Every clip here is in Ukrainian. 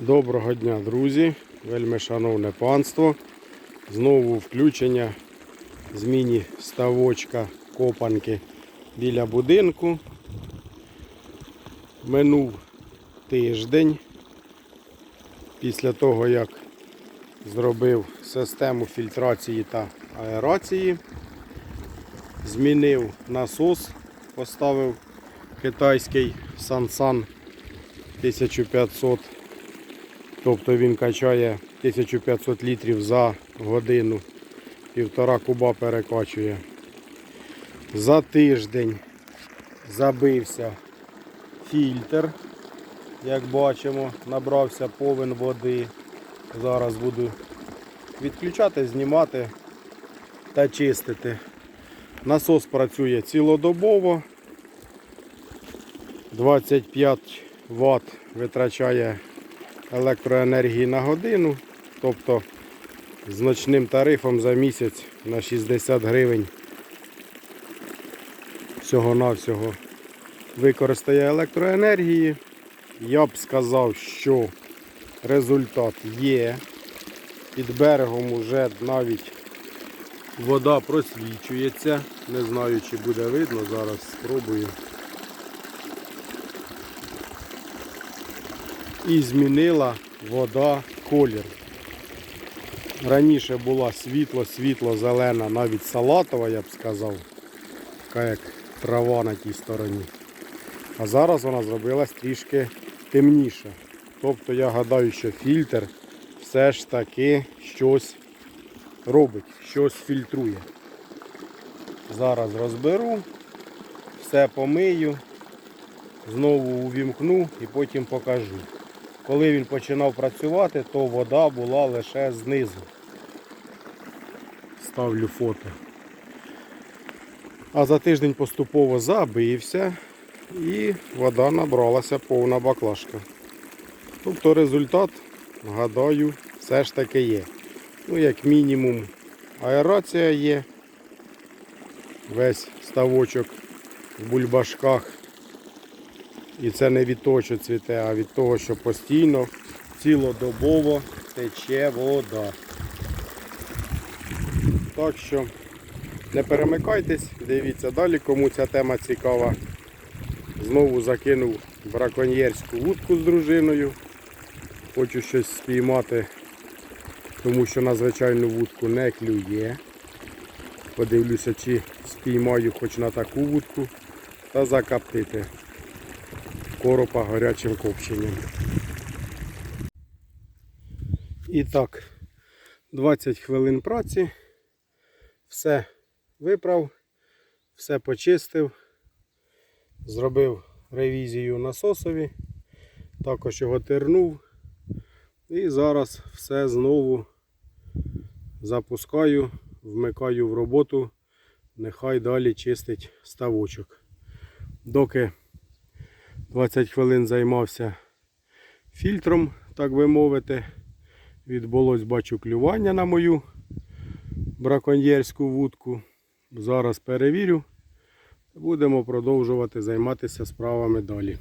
Доброго дня, друзі! Вельми шановне панство. Знову включення зміні ставочка копанки біля будинку. Минув тиждень після того, як зробив систему фільтрації та аерації. Змінив насос, поставив китайський Sansan 1500 Тобто він качає 1500 літрів за годину. Півтора куба перекачує. За тиждень забився фільтр. Як бачимо, набрався повен води. Зараз буду відключати, знімати та чистити. Насос працює цілодобово. 25 Вт витрачає електроенергії на годину, тобто з ночним тарифом за місяць на 60 гривень всього-навсього використає електроенергії. Я б сказав, що результат є. Під берегом вже навіть вода просвічується. Не знаю, чи буде видно, зараз спробую. І змінила вода колір. Раніше була світло-світло-зелена, навіть салатова, я б сказав, така як трава на тій стороні. А зараз вона зробилась трішки темніша. Тобто я гадаю, що фільтр все ж таки щось робить, щось фільтрує. Зараз розберу, все помию, знову увімкну і потім покажу. Коли він починав працювати, то вода була лише знизу. Ставлю фото. А за тиждень поступово забився і вода набралася повна баклажка. Тобто результат, гадаю, все ж таки є. Ну, як мінімум, аерація є. Весь ставочок в бульбашках і це не від того, що цвіте, а від того, що постійно, цілодобово тече вода. Так що не перемикайтесь, дивіться далі, кому ця тема цікава. Знову закинув браконьєрську вудку з дружиною. Хочу щось спіймати, тому що на звичайну вудку не клює. Подивлюся, чи спіймаю хоч на таку вудку та закаптити коропа гарячим копченням. І так, 20 хвилин праці. Все виправ, все почистив, зробив ревізію насосові, також його тернув. І зараз все знову запускаю, вмикаю в роботу, нехай далі чистить ставочок. Доки 20 хвилин займався фільтром, так би мовити. Відбулось, бачу, клювання на мою браконьєрську вудку. Зараз перевірю. Будемо продовжувати займатися справами далі.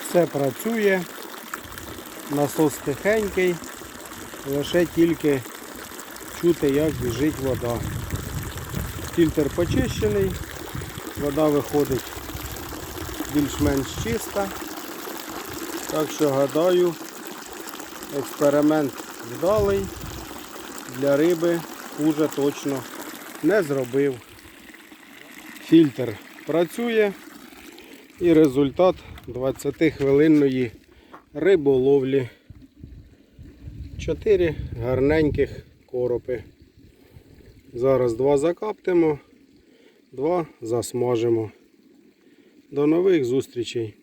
Все працює. Насос тихенький. Лише тільки чути, як біжить вода. Фільтр почищений, вода виходить більш-менш чиста. Так що гадаю, експеримент вдалий. Для риби хуже точно не зробив. Фільтр працює і результат 20-хвилинної риболовлі. Чотири гарненьких коропи. Зараз два закаптимо, два засмажимо. До нових зустрічей!